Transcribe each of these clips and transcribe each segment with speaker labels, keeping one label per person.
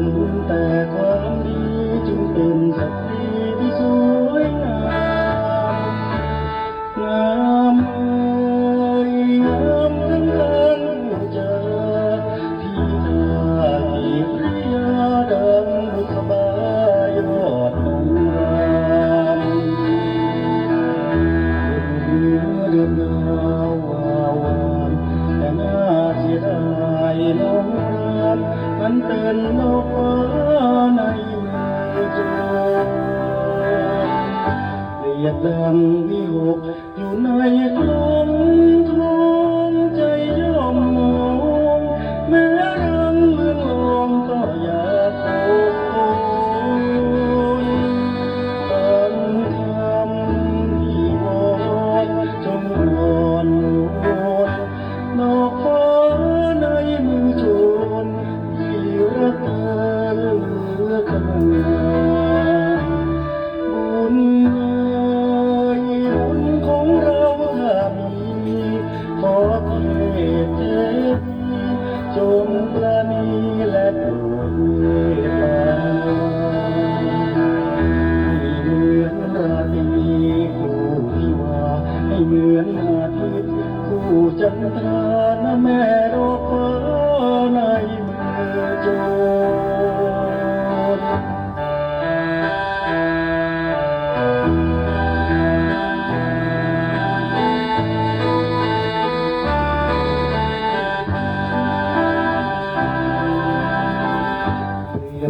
Speaker 1: มแต่ความดีจึงเป็นสักดิ์ศรีที่สู้ นั้นเป็นโลกในมืใจเรียดดังวิหกอยู่ในกล จงประนีและดูดีงามให้เหมือนราตรีผู้ที่ว่าให้เหมือนอาทิตย์ผู้จันทรานแม่ดอกฟ้าในเมือจง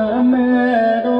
Speaker 1: নামের